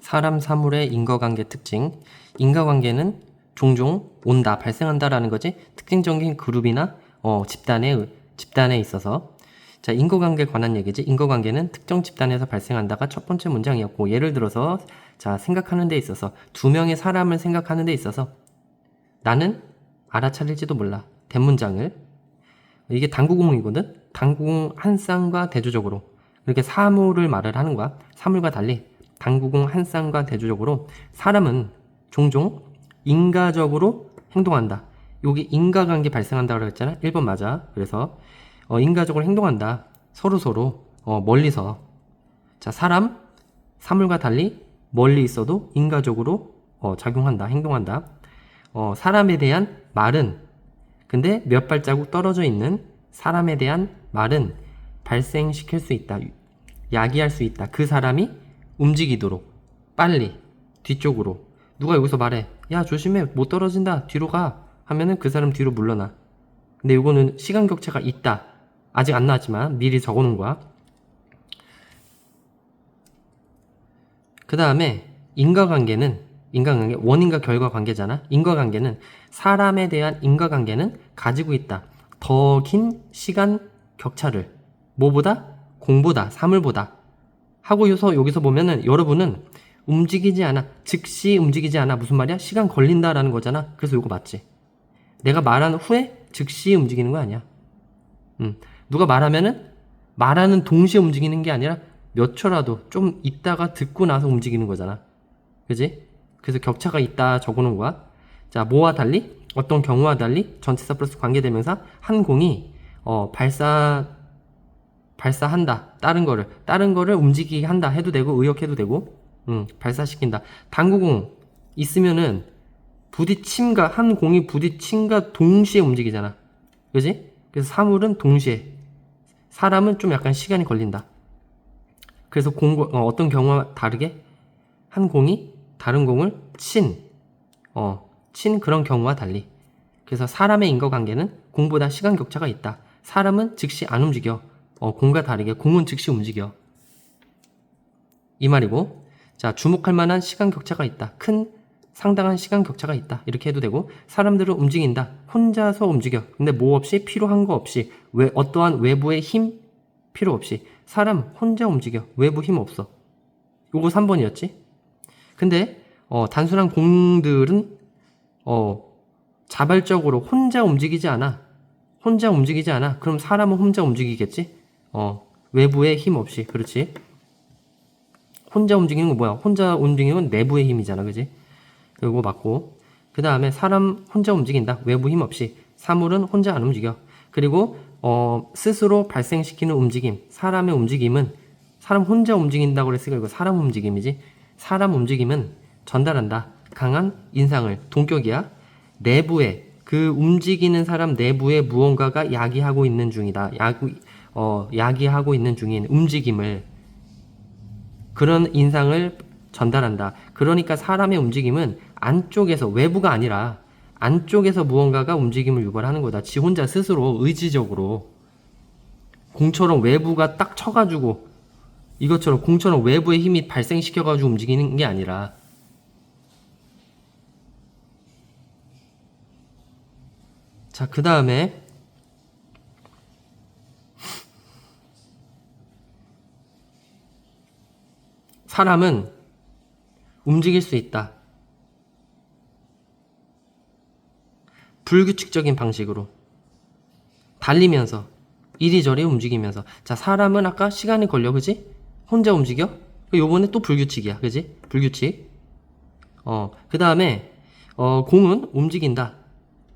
사람 사물의 인과관계 특징. 인과관계는 종종 온다, 발생한다라는 거지. 특징적인 그룹이나 어, 집단에 집단에 있어서 자 인과관계에 관한 얘기지. 인과관계는 특정 집단에서 발생한다가 첫 번째 문장이었고 예를 들어서 자 생각하는 데 있어서 두 명의 사람을 생각하는 데 있어서 나는 알아차릴지도 몰라 대문장을 이게 당구공이거든. 당구공 한 쌍과 대조적으로 이렇게 사물을 말을 하는 거야. 사물과 달리 당구공 한 쌍과 대조적으로 사람은 종종 인가적으로 행동한다. 여기 인과관계 발생한다고 그랬잖아. 1번 맞아. 그래서 어, 인가적으로 행동한다. 서로 서로 어, 멀리서 자 사람 사물과 달리 멀리 있어도 인가적으로 어, 작용한다. 행동한다. 어, 사람에 대한 말은 근데 몇 발자국 떨어져 있는 사람에 대한 말은 발생시킬 수 있다. 야기할 수 있다. 그 사람이 움직이도록. 빨리. 뒤쪽으로. 누가 여기서 말해 야 조심해. 못 떨어진다. 뒤로 가. 하면은 그 사람 뒤로 물러나. 근데 이거는 시간 격차가 있다. 아직 안 나왔지만 미리 적어놓은 거야. 그 다음에 인과관계는 인과관계 원인과 결과 관계잖아. 인과관계는 사람에 대한 인과관계는 가지고 있다. 더 긴 시간 격차를. 뭐보다? 공보다. 사물보다 하고 여서 여기서 보면은 여러분은 움직이지 않아 즉시 움직이지 않아. 무슨 말이야? 시간 걸린다라는 거잖아. 그래서 이거 맞지? 내가 말한 후에 즉시 움직이는 거 아니야. 음 누가 말하면은 말하는 동시에 움직이는 게 아니라 몇 초라도 좀 있다가 듣고 나서 움직이는 거잖아. 그지? 그래서 격차가 있다 적어놓은 거야. 자 뭐와 달리? 어떤 경우와 달리 전치사 플러스 관계대명사 한 공이 어 발사 발사한다. 다른 거를 다른 거를 움직이게 한다 해도 되고 의역해도 되고 음, 발사시킨다. 당구공 있으면은 부딪힘과 한 공이 부딪힘과 동시에 움직이잖아. 그지? 그래서 사물은 동시에 사람은 좀 약간 시간이 걸린다. 그래서 공 어, 어떤 경우와 다르게 한 공이 다른 공을 친, 어, 친 그런 경우와 달리. 그래서 사람의 인과관계는 공보다 시간 격차가 있다. 사람은 즉시 안 움직여. 어, 공과 다르게 공은 즉시 움직여. 이 말이고, 자, 주목할 만한 시간 격차가 있다. 큰, 상당한 시간 격차가 있다. 이렇게 해도 되고, 사람들은 움직인다. 혼자서 움직여. 근데 뭐 없이, 필요한 거 없이, 왜, 어떠한 외부의 힘 필요 없이. 사람 혼자 움직여. 외부 힘 없어. 요거 3번이었지? 근데, 어, 단순한 공들은, 어, 자발적으로 혼자 움직이지 않아. 혼자 움직이지 않아. 그럼 사람은 혼자 움직이겠지? 어, 외부의 힘 없이. 그렇지? 혼자 움직이는 건 뭐야? 혼자 움직이는 건 내부의 힘이잖아. 그지? 이거 맞고. 그 다음에 사람 혼자 움직인다. 외부 힘 없이. 사물은 혼자 안 움직여. 그리고, 어, 스스로 발생시키는 움직임. 사람의 움직임은 사람 혼자 움직인다고 그랬으니까 이거 사람 움직임이지. 사람 움직임은 전달한다. 강한 인상을. 동격이야. 내부에 그 움직이는 사람 내부에 무언가가 야기하고 있는 중이다. 야구, 어, 야기하고 있는 중인 움직임을 그런 인상을 전달한다. 그러니까 사람의 움직임은 안쪽에서 외부가 아니라 안쪽에서 무언가가 움직임을 유발하는 거다. 지 혼자 스스로 의지적으로 공처럼 외부가 딱 쳐가지고 이것처럼 공처럼 외부의 힘이 발생시켜가지고 움직이는 게 아니라 자, 그 다음에 사람은 움직일 수 있다. 불규칙적인 방식으로 달리면서 이리저리 움직이면서. 자 사람은 아까 시간이 걸려 그지? 혼자 움직여? 요번에 또 불규칙이야 그지? 불규칙. 어그 다음에 어 공은 움직인다.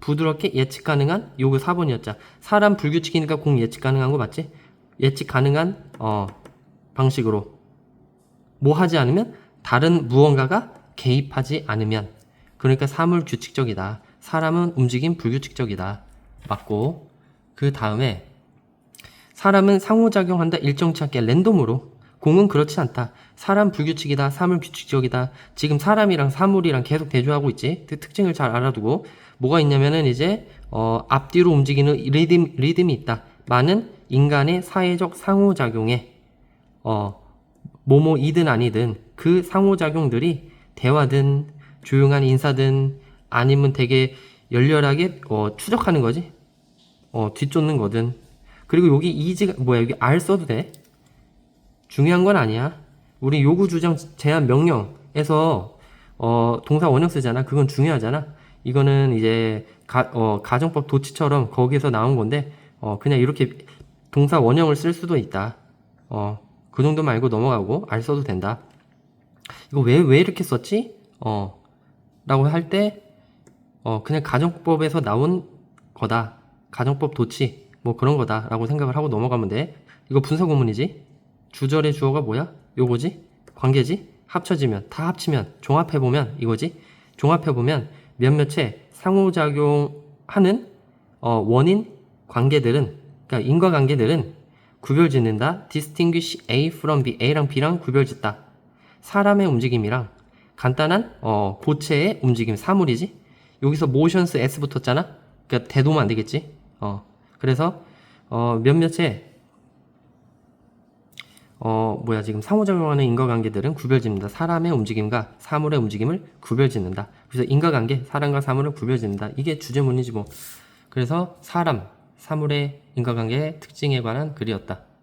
부드럽게 예측 가능한 요거 4번이었자. 사람 불규칙이니까 공 예측 가능한 거 맞지? 예측 가능한 어 방식으로 뭐 하지 않으면 다른 무언가가 개입하지 않으면 그러니까 사물 규칙적이다. 사람은 움직임 불규칙적이다. 맞고 그 다음에 사람은 상호작용한다 일정치 않게 랜덤으로 공은 그렇지 않다. 사람 불규칙이다. 사물 규칙적이다. 지금 사람이랑 사물이랑 계속 대조하고 있지. 그 특징을 잘 알아두고 뭐가 있냐면은 이제 어, 앞뒤로 움직이는 리듬 리듬이 있다. 많은 인간의 사회적 상호작용에 어, 뭐뭐이든 아니든 그 상호작용들이 대화든 조용한 인사든 아니면 되게 열렬하게 어, 추적하는 거지. 어, 뒤쫓는 거든. 그리고 여기 이지가 뭐야 여기 R 써도 돼. 중요한 건 아니야. 우리 요구 주장 제한 명령에서 어, 동사 원형 쓰잖아. 그건 중요하잖아. 이거는 이제 가, 어, 가정법 도치처럼 거기에서 나온 건데 어, 그냥 이렇게 동사 원형을 쓸 수도 있다. 어, 그 정도 말고 넘어가고 알 써도 된다. 이거 왜, 왜 이렇게 썼지? 어, 라고 할 때, 어, 그냥 가정법에서 나온 거다. 가정법 도치. 뭐 그런 거다. 라고 생각을 하고 넘어가면 돼. 이거 분사 구문이지? 주절의 주어가 뭐야? 요거지? 관계지? 합쳐지면, 다 합치면, 종합해보면 이거지? 종합해보면 몇몇의 상호작용하는 어, 원인 관계들은, 그러니까 인과관계들은 구별 짓는다. distinguish A from B. A랑 B랑 구별 짓다. 사람의 움직임이랑 간단한 어, 고체의 움직임 사물이지. 여기서 motions s 붙었잖아. 그러니까 대도면 안 되겠지. 어. 그래서 어, 몇몇의 어, 뭐야 지금 상호작용하는 인과관계들은 구별짓는다. 사람의 움직임과 사물의 움직임을 구별짓는다. 그래서 인과관계, 사람과 사물을 구별짓는다. 이게 주제문이지 뭐. 그래서 사람, 사물의 인과관계의 특징에 관한 글이었다.